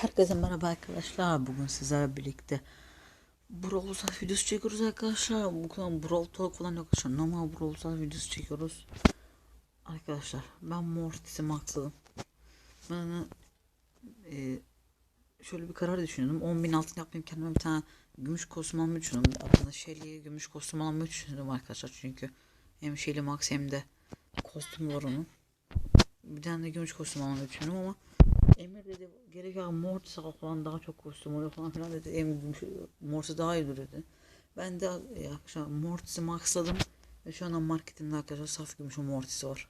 Herkese merhaba arkadaşlar. Bugün sizlerle birlikte Brawl Stars videosu çekiyoruz arkadaşlar. Bugün Brawl Talk falan yok arkadaşlar. Normal Brawl Stars videosu çekiyoruz. Arkadaşlar ben Mortis'i maksadım. Ben e, şöyle bir karar düşündüm. 10.000 altın yapmayayım kendime bir tane gümüş kostüm almayı düşündüm. Aslında Shelly'ye gümüş kostüm almayı düşündüm arkadaşlar. Çünkü hem Shelly Max hem de kostüm var onun. Bir tane de gümüş kostüm almayı düşündüm ama Emir dedi gerek yok Mortis al falan daha çok kostüm oluyor falan filan dedi. Gümüş Mortis daha iyi dedi. Ben de şu an Mortis'i maxladım ve şu anda marketimde arkadaşlar saf gümüş Mortis var.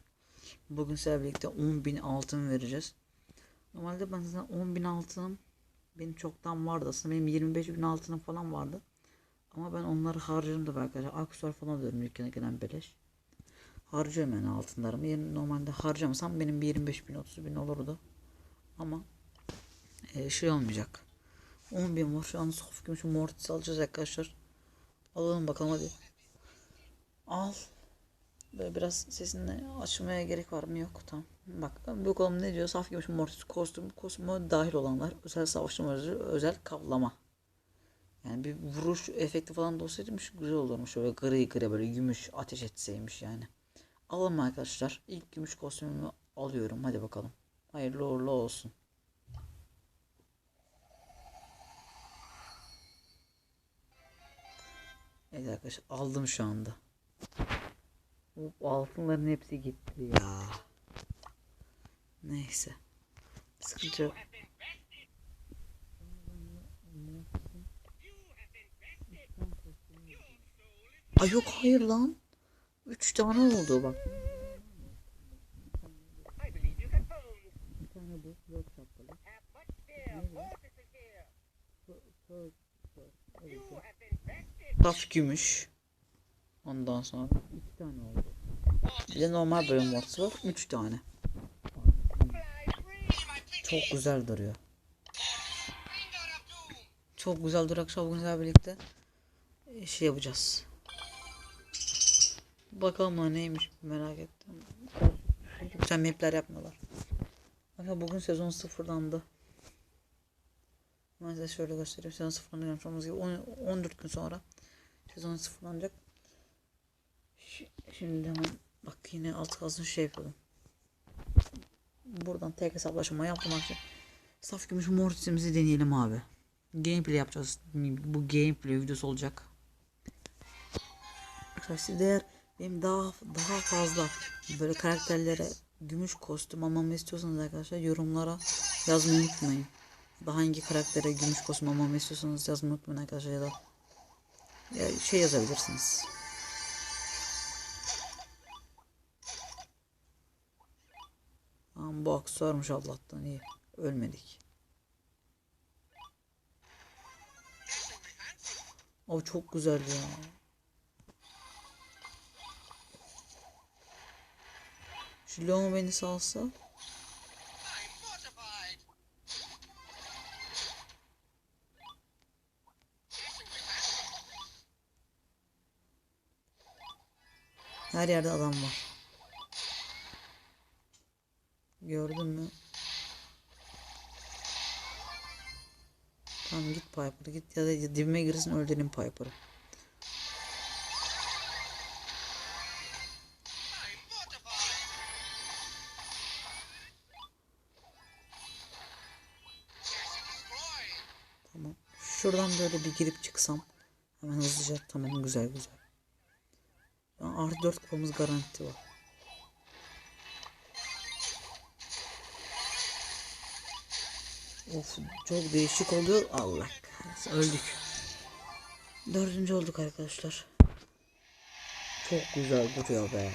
Bugün sizlerle birlikte 10.000 altın vereceğiz. Normalde ben zaten 10.000 altınım benim çoktan vardı aslında benim 25.000 altınım falan vardı. Ama ben onları harcadım da arkadaşlar. Aksesuar falan alıyorum dükkana gelen beleş. Harcıyorum yani altınlarımı. Yani normalde harcamasam benim bir 25 bin 30 bin olurdu. Ama e, şey olmayacak. 10 bin var. Şu an sof gümüş mortis alacağız arkadaşlar. Alalım bakalım hadi. Al. Böyle biraz sesini açmaya gerek var mı? Yok. Tamam. Bak bakalım ne diyor. Saf gümüş mortis kostüm. Kostüme dahil olanlar. Özel savaşçı özel kaplama. Yani bir vuruş efekti falan da olsaymış güzel olurmuş. Böyle gri gri böyle gümüş ateş etseymiş yani. Alalım arkadaşlar. İlk gümüş kostümümü alıyorum. Hadi bakalım. Hayırlı uğurlu olsun. Evet arkadaşlar aldım şu anda. Bu altınların hepsi gitti ya. Neyse. Sıkıntı yok. Ay yok hayır lan. Üç tane oldu bak. Bir tane bu yok şapkalı. Saf gümüş. Ondan sonra iki tane oldu. Bir de normal bölüm mortis var. Üç tane. Çok güzel duruyor. Çok güzel bugün sizlerle birlikte e, şey yapacağız. Bakalım o neymiş merak ettim. Güzel mapler yapmıyorlar. Bakın bugün sezon sıfırlandı. Ben size şöyle göstereyim. Sezon sıfırlanıyor. Olmamız gibi 10 14 gün sonra sezon sıfırlanacak. Şi- Şimdi hemen bak yine alt kalsın şey yapalım. Buradan tek hesaplaşma yaptım arkadaşlar. Saf gümüş mortisimizi deneyelim abi. Gameplay yapacağız. Bu gameplay videosu olacak. Arkadaşlar siz benim daha daha fazla böyle karakterlere gümüş kostüm almamı istiyorsanız arkadaşlar yorumlara yazmayı unutmayın. Daha hangi karaktere gümüş kostüm almamı istiyorsanız yazmayı unutmayın arkadaşlar ya da şey yazabilirsiniz. Bu aksesuarmış Allah'tan iyi. Ölmedik. O çok güzel ya. Şu Leon beni salsa. Her yerde adam var. Gördün mü? Tamam git Piper git ya da dibime girsin öldüreyim Piper'ı. Tamam. Şuradan böyle bir girip çıksam. Hemen hızlıca. Tamam güzel güzel. Artı 4 kupamız garanti var. Of çok değişik oluyor. Allah kahretsin. Öldük. Dördüncü olduk arkadaşlar. Çok güzel duruyor be.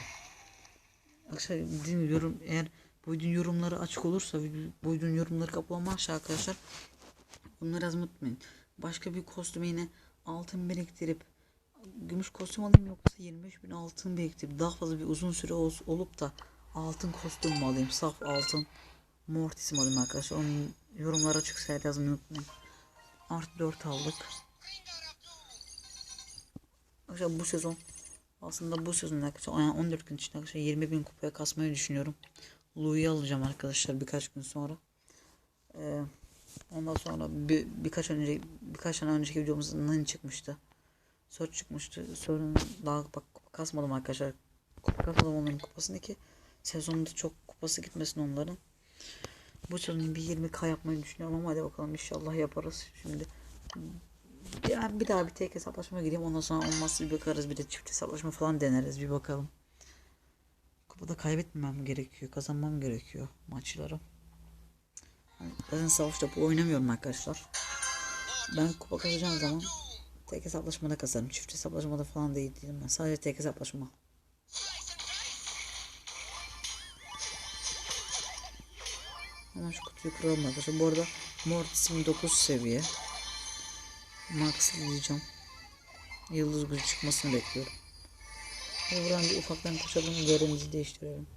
Arkadaşlar dediğim gibi yorum eğer bu videonun yorumları açık olursa bu videonun yorumları kapanmazsa arkadaşlar Bunları yazmayı unutmayın. Başka bir kostüme yine altın biriktirip gümüş kostüm alayım yoksa 25 bin altın biriktirip daha fazla bir uzun süre ol- olup da altın kostüm mü alayım? Saf altın mortis mi alayım arkadaşlar? Onun yorumlara açık şeyler yazmayı unutmayın. Artı 4 aldık. Arkadaşlar bu sezon aslında bu sezon arkadaşlar yani 14 gün içinde arkadaşlar 20 bin kupaya kasmayı düşünüyorum. Louis'i alacağım arkadaşlar birkaç gün sonra. Ee, Ondan sonra bir, birkaç önce birkaç tane önceki videomuzda Nani çıkmıştı. Search çıkmıştı. Sonra daha bak kasmadım arkadaşlar. Kasmadım onların kupasını ki sezonda çok kupası gitmesin onların. Bu sezon bir 20k yapmayı düşünüyorum ama hadi bakalım inşallah yaparız. Şimdi yani bir daha bir tek hesaplaşma gireyim ondan sonra olmazsa bir bakarız bir de çift hesaplaşma falan deneriz bir bakalım. Kupada kaybetmemem gerekiyor kazanmam gerekiyor maçları. Yani zaten savaşta bu oynamıyorum arkadaşlar. Ben kupa kazanacağım zaman tek hesaplaşmada kazanırım. Çift hesaplaşmada falan değil değilim ben. Sadece tek hesaplaşma. Hemen şu kutuyu kıralım arkadaşlar. Bu arada Mortis'im 9 seviye. Max'layacağım. Yıldız gücü çıkmasını bekliyorum. Buradan bir ufaktan koşalım. Yerimizi değiştirelim.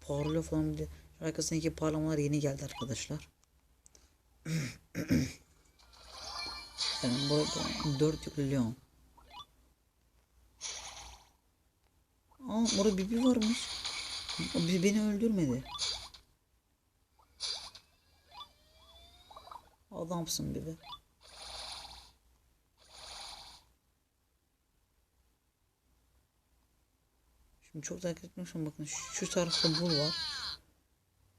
Parlıyor falan bir de. Arkasındaki parlamalar yeni geldi arkadaşlar. yani burada 4 yüklü Leon. Aa orada Bibi varmış. O beni öldürmedi. Adamsın Bibi. Şimdi çok dikkat etmiyorsam bakın şu, şu tarafta Bull var.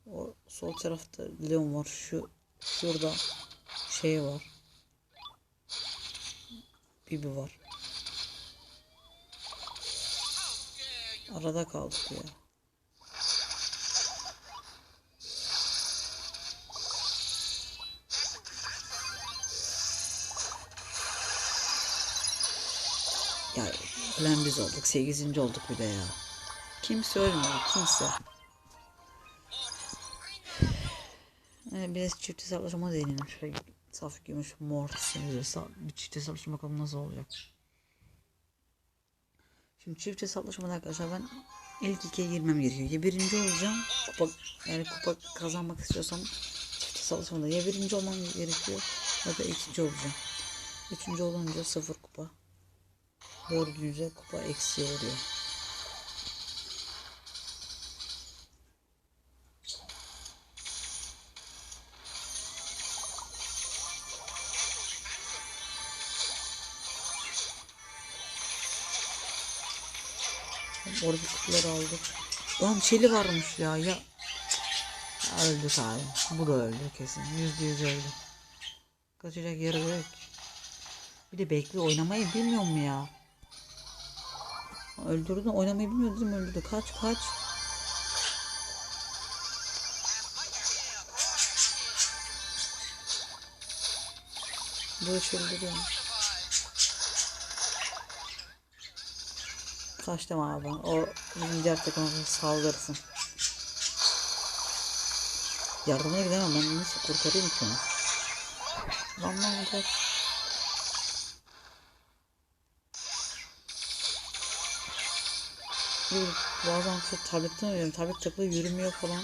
O sol tarafta Leon var. Şu şurada şey var. Bibi var. Arada kaldık ya. Ya ölen biz olduk. 8. olduk bir de ya. Kimse ölmüyor. Kimse. Yani biraz çift hesaplaşma deneyelim. Şöyle saf gümüş mortisimize bir çift hesaplaşma bakalım nasıl olacak. Şimdi çift hesaplaşmada arkadaşlar ben ilk ikiye girmem gerekiyor. Ya birinci olacağım. Kupa, yani kupa kazanmak istiyorsam çift hesaplaşmada ya birinci olmam gerekiyor ya da ikinci olacağım. Üçüncü olunca sıfır kupa. Dördüncü kupa eksiği oluyor. Orada kutuları aldık. Lan çeli varmış ya ya. Öldü sahi. Bu da öldü kesin. Yüzde yüz öldü. Kaçacak yeri yok. Bir de bekle oynamayı bilmiyor mu ya? Öldürdü oynamayı bilmiyor dedim öldürdü. Kaç kaç. Bu öldürüyor. Kaçtım abi. O bizim diğer takıma saldırırsın. Yardıma gidemem ben nasıl kurtarayım ki onu? Lan lan kaç. Bazen şu tabletten oynuyorum. Tablet takılı yürümüyor falan.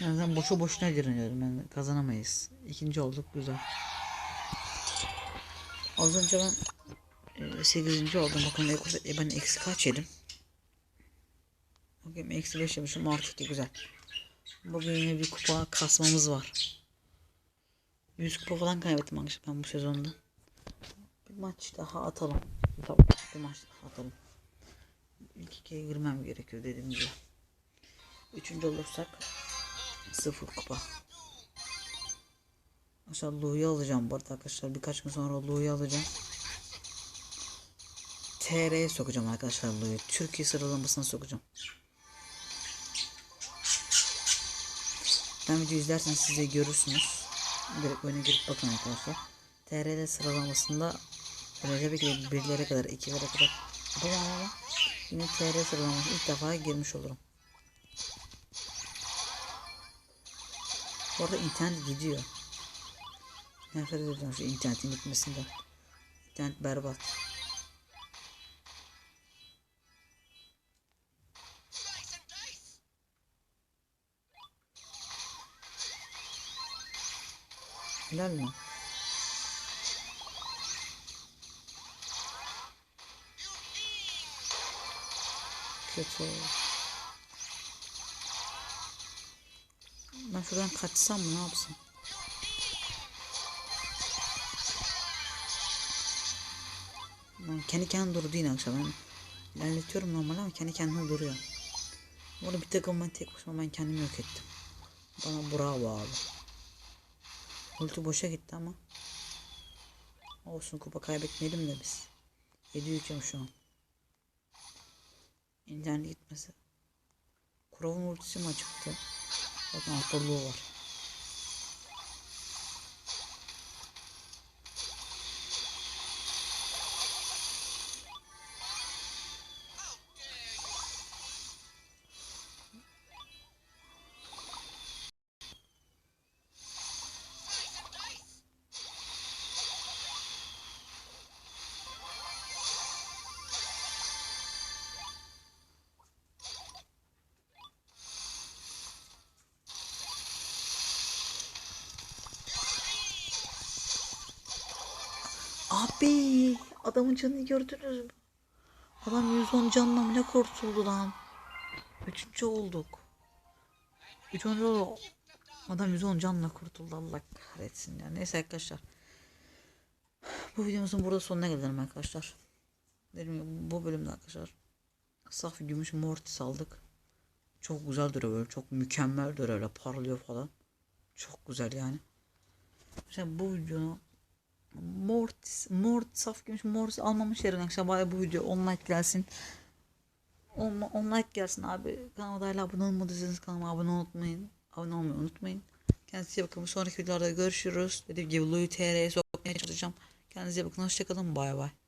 Yani ben boşu boşuna direniyorum. Ben kazanamayız. İkinci olduk güzel. Az önce ben 8. oldum. Bakın e, ben eksi kaç yedim? Bakayım eksi 5 yemişim artık güzel. Bugün bir kupa kasmamız var. 100 kupa falan kaybettim arkadaşlar ben bu sezonda. Bir maç daha atalım. Tamam, bir maç daha atalım. İlk ikiye girmem gerekiyor dediğim gibi. Üçüncü olursak sıfır kupa. Arkadaşlar Lou'yu alacağım bu arada arkadaşlar. Birkaç gün sonra Lou'yu alacağım. TR'ye sokacağım arkadaşlar Lou'yu. Türkiye sıralamasına sokacağım. Ben video izlerseniz siz de görürsünüz. Direkt oyuna girip bakın arkadaşlar. TR'de sıralamasında tabii ki birlere kadar, ikilere kadar yapamam ama yine TR sıralamasına ilk defa girmiş olurum. Orada internet gidiyor. Nefret ediyorum şu internetin gitmesinden. İnternet berbat. Helal mi? Kötü. Ben şuradan kaçsam mı ne yapsam? Lan kendi kendine durdu yine akşam. Ben ilerletiyorum normal ama kendi kendine duruyor. Burada bir takım ben tek başıma ben kendimi yok ettim. Bana bravo abi. Ulti boşa gitti ama. Olsun kupa kaybetmeyelim de biz. 7 yüküm şu an. İnternet gitmesi. Kurovun ultisi mi çıktı? Bakın akıllı var. Abi adamın canını gördünüz mü? Adam 110 canla ne kurtuldu lan? Üçüncü olduk. Üçüncü olduk. Adam 110 canla kurtuldu Allah kahretsin ya. Neyse arkadaşlar. Bu videomuzun burada sonuna gelelim arkadaşlar. Dedim bu bölümde arkadaşlar. Saf gümüş mortis aldık. Çok güzel duruyor böyle. Çok mükemmel duruyor öyle parlıyor falan. Çok güzel yani. Şimdi bu videonun Mortis, Mortis saf gümüş Mortis almamış yerine arkadaşlar bari bu video 10 like gelsin. 10, 10 like gelsin abi. Kanalıma hala abone olmadıysanız kanalıma abone unutmayın. Abone olmayı unutmayın. Kendinize bakın. Bir sonraki videolarda görüşürüz. Dediğim gibi Louis TR'ye sokmaya çalışacağım. Kendinize bakın. Hoşçakalın. Bay bay.